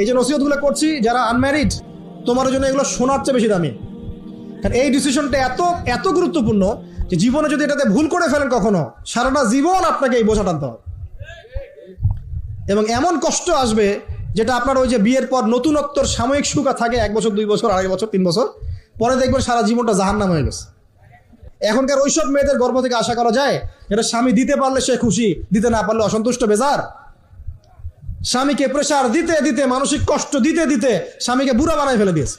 এই যে নসিহতগুলো করছি, যারা আনম্যারিড তোমার জন্য এগুলো শোনার চেয়ে বেশি দামি। কারণ এই ডিসিশনটা এত এত গুরুত্বপূর্ণ যে জীবনে যদি এটাতে ভুল করে ফেলেন কখনো, সারাটা জীবন আপনাকে এই বোঝা টানতে হবে। এবং এমন কষ্ট আসবে যেটা আপনার ওই যে বিয়ের পর নতুনত্বর সাময়িক সুখা থাকে, এক বছর, দুই বছর, আড়াই বছর, তিন বছর, পরে দেখবেন সারা জীবনটা জাহান্নাম হয়ে গেছে। এখনকার ওইসব মেয়েদের গর্ভ থেকে আশা করা যায়, যেটা স্বামী দিতে পারলে সে খুশি, দিতে না পারলে অসন্তুষ্ট, বেজার। স্বামীকে প্রেশার দিতে দিতে, মানসিক কষ্ট দিতে দিতে স্বামীকে বুড়া বানায় ফেলে দিয়েছে।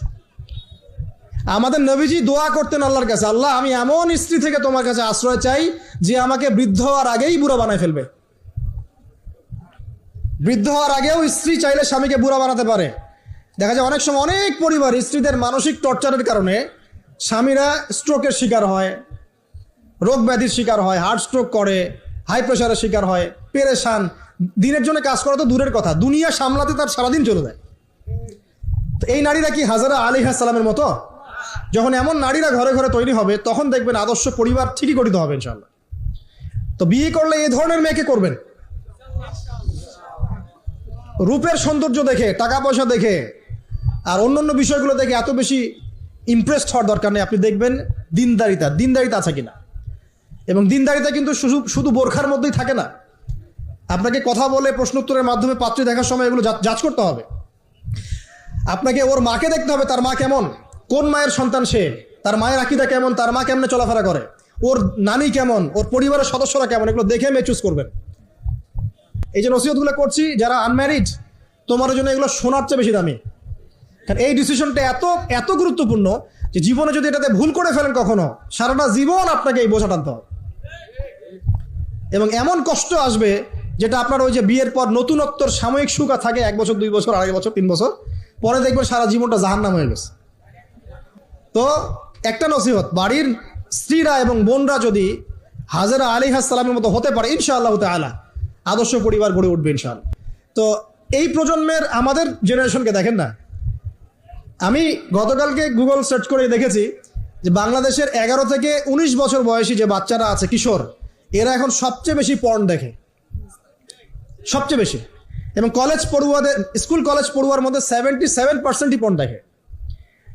আমাদের নবীজি দোয়া করতেন আল্লাহর কাছে, আল্লাহ, আমি এমন স্ত্রী থেকে তোমার কাছে আশ্রয় চাই যে আমাকে বৃদ্ধ হওয়ার আগেই বুড়া বানায় ফেলবে। বৃদ্ধ হওয়ার আগেও স্ত্রী চাইলে স্বামীকে বুড়া বানাতে পারে। দেখা যায় অনেক সময় অনেক পরিবার স্ত্রীদের মানসিক টর্চারের কারণে স্বামীরা স্ট্রোকের শিকার হয়, রোগ ব্যাধির শিকার হয় হার্ট স্ট্রোক করে হাই প্রেশারের শিকার হয়। পেরেশান। দিনের জন্য কাজ করা তো দূরের কথা। দুনিয়া সামলাতে তার সারাদিন চলে যায়। তো এই নারীরা কি হাজারা আলী সালামের মতো? যখন এমন নারীরা ঘরে ঘরে তৈরি হবে, তখন দেখবেন আদর্শ পরিবার ঠিকই গঠিত হবে ইনশাল্লাহ তো বিয়ে করলে এই ধরনের মেয়েকে করবেন? রূপের সৌন্দর্য দেখে টাকা পয়সা দেখে, আর অন্যান্য বিষয়গুলো দেখে এত বেশি ইমপ্রেসড হওয়ার দরকার নেই। আপনি দেখবেন দিনদারিতা দিনদারিতা আছে কিনা? এবং দিনদারিতা কিন্তু শুধু শুধু বোরখার মধ্যেই থাকে না। আপনাকে কথা বলে প্রশ্ন উত্তরের মাধ্যমে পাত্রী দেখার সময় এগুলো যাচ করতে হবে। আপনাকে ওর মাকে দেখতে হবে, তার মা কেমন? কোন মায়ের সন্তান সে? তার মায়ের আকিদা কেমন? তার মা কেমনে চলাফেরা করে? ওর নানি কেমন? ওর পরিবারের সদস্যরা কেমন? এগুলো দেখে মেয়ে চুজ করবেন। এই যে নসিহতগুলো করছি, যারা আনম্যারিড তোমার জন্য এগুলো শোনার চেয়ে বেশি দামি। কারণ এই ডিসিশনটা এত এত গুরুত্বপূর্ণ যে জীবনে যদি এটাতে ভুল করে ফেলেন কখনো, সারাটা জীবন আপনাকে এই বোঝা টানতে হবে। এবং এমন কষ্ট আসবে যেটা আপনার ওই যে বিয়ের পর নতুনত্বর সাময়িক সুখা থাকে, এক বছর, দুই বছর, আড়াই বছর, তিন বছর, পরে দেখবেন সারা জীবনটা জাহান্নাম হয়ে গেছে। তো একটা নসিহত, বাড়ির স্ত্রীরা এবং বোনরা যদি হাজারা আলী হাসালামের মতো হতে পারে, ইনশাআল্লাহ তালা আদর্শ পরিবার গড়ে উঠবে ইনশাআল্লাহ। তো এই প্রজন্মের আমাদের জেনারেশনকে দেখেন না। আমি গতকালকে গুগল সার্চ করে দেখেছি যে বাংলাদেশের এগারো থেকে ১৯ বছর বয়সী যে বাচ্চারা আছে, কিশোর, এরা এখন সবচেয়ে বেশি পর্ন দেখে। সবচেয়ে বেশি। এবং কলেজ পড়ুয়াদের স্কুল কলেজ পড়ুয়ার মধ্যে সেভেন্টি সেভেন পার্সেন্টই পর্ন দেখে।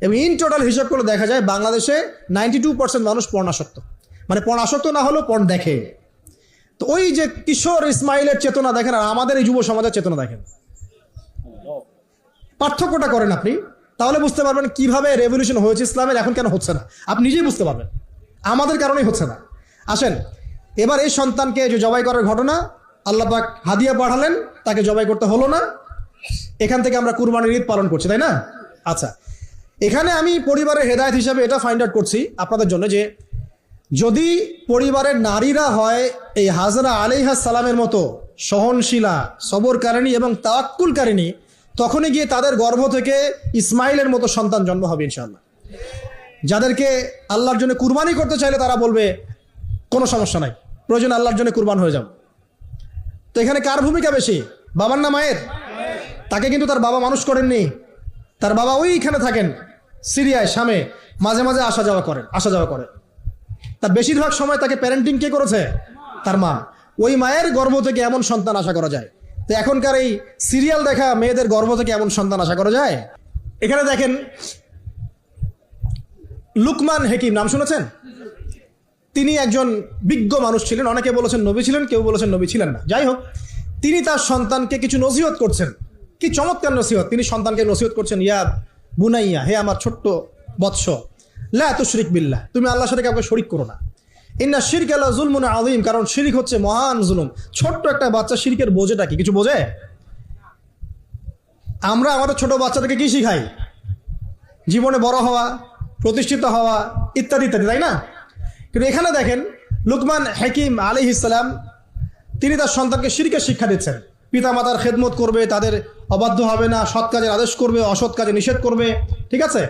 এবং ইন টোটাল হিসাব করে দেখা যায় বাংলাদেশে নাইনটি টু পার্সেন্ট মানুষ পর্ণাসক্ত মানে পর্ণাসক্ত না হলেও পণ দেখে। তো ওই যে কিশোর ইসমাইলের চেতনা দেখেন, আর আমাদের এই যুব সমাজের চেতনা দেখেন। পার্থক্যটা করেন আপনি, তাহলে বুঝতে পারবেন কীভাবে রেভলিউশন হয়েছে ইসলামের, এখন কেন হচ্ছে না। আপনি নিজেই বুঝতে পারবেন। আমাদের কারণেই হচ্ছে না। আসেন, এবার এই সন্তানকে যে জবাই করার ঘটনা আল্লাহ পাক হাদিয়া পাঠালেন, তাকে জবাই করতে হলো না। এখান থেকে আমরা কুরবানির ঈদ পালন করছি, তাই না? আচ্ছা এখানে আমি পরিবারের হেদায়ত হিসাবে এটা ফাইন্ড আউট করছি আপনাদের জন্য যে, যদি পরিবারের নারীরা হয় এই হাজরা আলিহা সালামের মতো সহনশীলা, সবরকারিণী এবং তাওয়াক্কুলকারিণী, তখনই গিয়ে তাদের গর্ভ থেকে ইসমাইলের মতো সন্তান জন্ম হবে ইনশাল্লাহ যাদেরকে আল্লাহর জন্য কুরবানি করতে চাইলে তারা বলবে, কোনো সমস্যা নাই, প্রয়োজন আল্লাহর জন্য কুরবান হয়ে যাও তো এখানে কার ভূমিকা বেশি? বাবার না মায়ের? তাকে কিন্তু তার বাবা মানুষ করেননি। তার বাবা ওইখানে থাকেন, সিরিয়ায় সামে মাঝে মাঝে আসা যাওয়া করেন, আসা যাওয়া করেন তার বেশিরভাগ সময় তাকে প্যারেন্টিং কে করেছে? তার মা। ওই মায়ের গর্ভ থেকে এমন সন্তান আশা করা যায়। তো এখনকার এই সিরিয়াল দেখা মেয়েদের গর্ভ থেকে এমন সন্তান আশা করা যায়? এখানে দেখেন, লুকমান হেকিম, নাম শুনেছেন? তিনি একজন বিজ্ঞ মানুষ ছিলেন, অনেকে বলেছেন নবী ছিলেন, কেউ বলেছেন নবী ছিলেন না। যাই হোক, তিনি তার সন্তানকে কিছু নসিহত করছেন। কি চমৎকার নসিহত! তিনি সন্তানকে নসিহত করছেন, ইয়া বুনাইয়া, হে আমার ছোট্ট বৎস, লা তো শরিক বিল্লাহ, তুমি আল্লাহর সাথে কাউকে শরিক করো না। ইন্না শিরক আল্লাহ জুলমুন আদিম কারণ শিরিক হচ্ছে মহান জুলুম। ছোট্ট একটা বাচ্চা শিরিকের বোঝেটা কি? কিছু বোঝে? আমরা আমাদের ছোট বাচ্চাদেরকে কি শিখাই? জীবনে বড় হওয়া, প্রতিষ্ঠিত হওয়া, ইত্যাদি ইত্যাদি, তাই না? কিন্তু এখানে দেখেন লুকমান হাকিম আলী ইসলাম তিনি তার সন্তানকে শিরকের শিক্ষা দিচ্ছেন। পিতা মাতার খেদমত করবে, তাদের অবাধ্য হবে না, সৎ কাজের আদেশ করবে, অসৎ কাজে নিষেধ করবে, ঠিক আছে?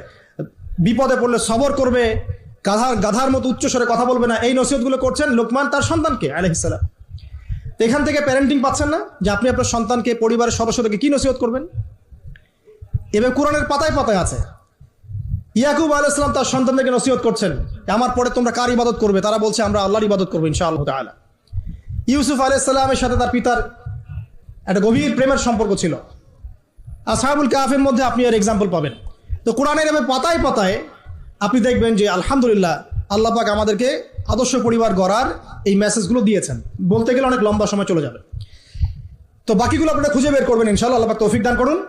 বিপদে পড়লে সবর করবে, গাধার গাধার মতো উচ্চস্বরে কথা বলবে না, এই নসিহতগুলো করছেন লোকমান তার সন্তানকে আলহিসাল্লাম এখান থেকে প্যারেন্টিং পাচ্ছেন না, যে আপনি আপনার সন্তানকে, পরিবারের সদস্যদেরকে কি নসিহত করবেন? এবার কোরআনের পাতায় পাতায় আছে ইয়াকুব আলাইসালাম তার সন্তানদেরকে নসিহত করছেন। আমার পরে তোমরা কার ইবাদত করবে? তারা বলছে, আমরা আল্লাহর ইবাদত করব, ইনশাআল্লাহ তাআলা। ইউসুফ আলাইসাল্লামের সাথে তার পিতার একটা গভীর প্রেমের সম্পর্ক ছিল। আসহাবুল কাফের মধ্যে আপনি এর এক্সাম্পল পাবেন। তো কোরআনের এভাবে পাতায় পাতায় আপনি দেখবেন যে, আলহামদুলিল্লাহ, আল্লাহ পাক আমাদেরকে আদর্শ পরিবার গড়ার এই মেসেজগুলো দিয়েছেন। বলতে গেলে অনেক লম্বা সময় চলে যাবে। তো বাকিগুলো আপনারা খুঁজে বের করবেন, ইনশাআল্লাহ, আল্লাহ তৌফিক দান করুন।